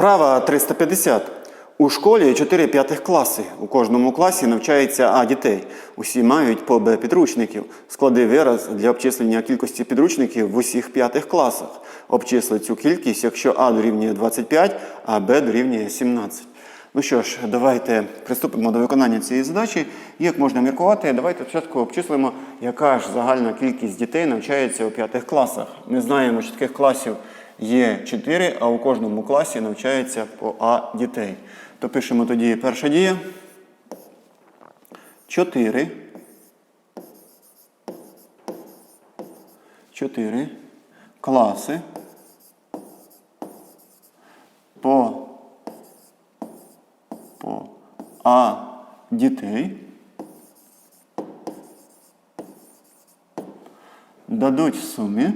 Вправа 350. У школі 4 п'ятих класи. У кожному класі навчається А дітей. Усі мають по Б підручників. Склади вираз для обчислення кількості підручників в усіх п'ятих класах. Обчисли цю кількість, якщо А дорівнює 25, а Б дорівнює 17. Ну що ж, давайте приступимо до виконання цієї задачі. Як можна міркувати, давайте спочатку обчислимо, яка ж загальна кількість дітей навчається у п'ятих класах. Ми знаємо, що таких класів є 4, а у кожному класі навчається по А дітей. То пишемо тоді перша дія. 4. 4 класи по по А дітей дадуть в сумі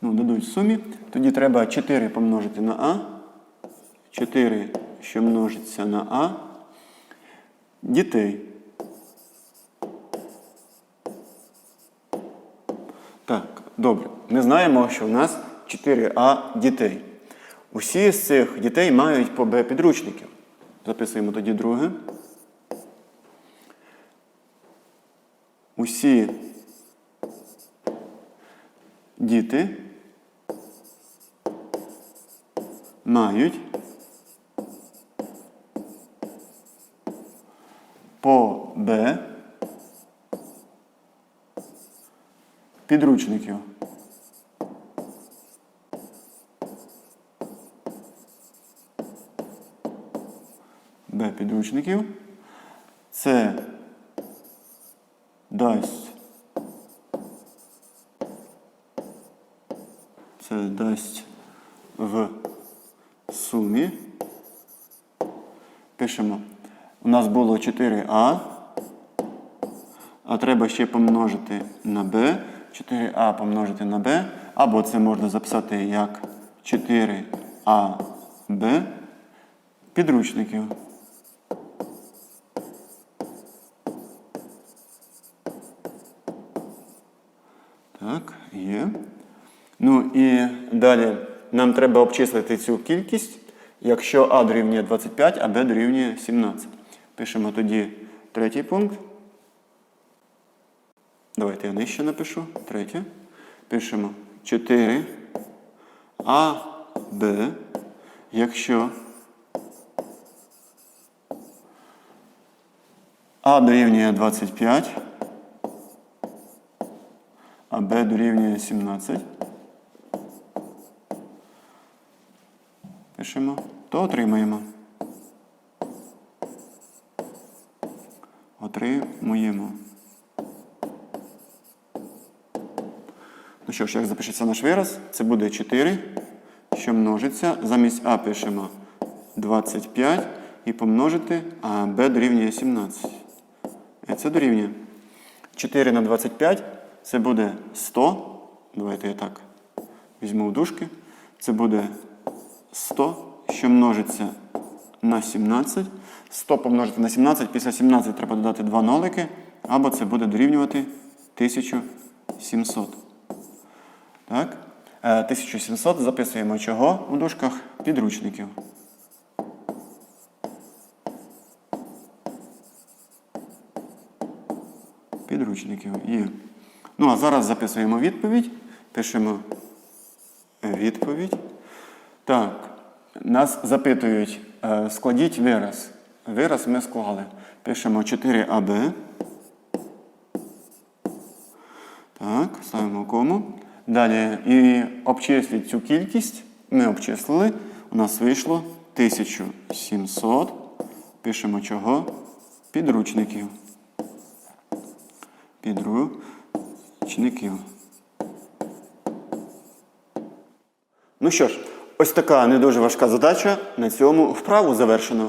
ну, дадуть в сумі, тоді треба 4 помножити на А. 4, що множиться на А. Дітей. Так, добре. Ми знаємо, що в нас 4А дітей. Усі з цих дітей мають по Б підручників. Записуємо тоді друге. Усі діти мають по Б підручників. Б підручників. Це дасть. Це дасть в сумі. Пишемо. У нас було 4А. А треба ще помножити на b. 4а помножити на b. Або це можна записати як 4аб підручників. Так, є. Ну і далі нам треба обчислити цю кількість, якщо А дорівнює 25, а Б дорівнює 17. Пишемо тоді третій пункт. Давайте я нижче напишу. Третє. Пишемо 4 А, Б, якщо А дорівнює 25, а Б дорівнює 17. Пишемо, то отримаємо. Отримуємо. Ну що ж, як запишеться наш вираз? Це буде 4, що множиться. Замість А пишемо 25 і помножити, а Б дорівнює 17. І це дорівнює. 4 на 25 це буде 100. Давайте я так візьму в дужки. Це буде 100, що множиться на 17. 100 помножити на 17. Після 17 треба додати 2 нолики, або це буде дорівнювати 1700. Так? Е, 1700 записуємо чого у дужках? Підручників. Підручників є. Ну, а зараз записуємо відповідь. Пишемо відповідь. Так, нас запитують, е, складіть вираз. Вираз ми склали. Пишемо 4АБ. Так, ставимо кому. Далі і обчисліть цю кількість. Ми обчислили. У нас вийшло 1700. Пишемо чого? Підручників. Підручників. Ну що ж, ось така не дуже важка задача. На цьому вправу завершено.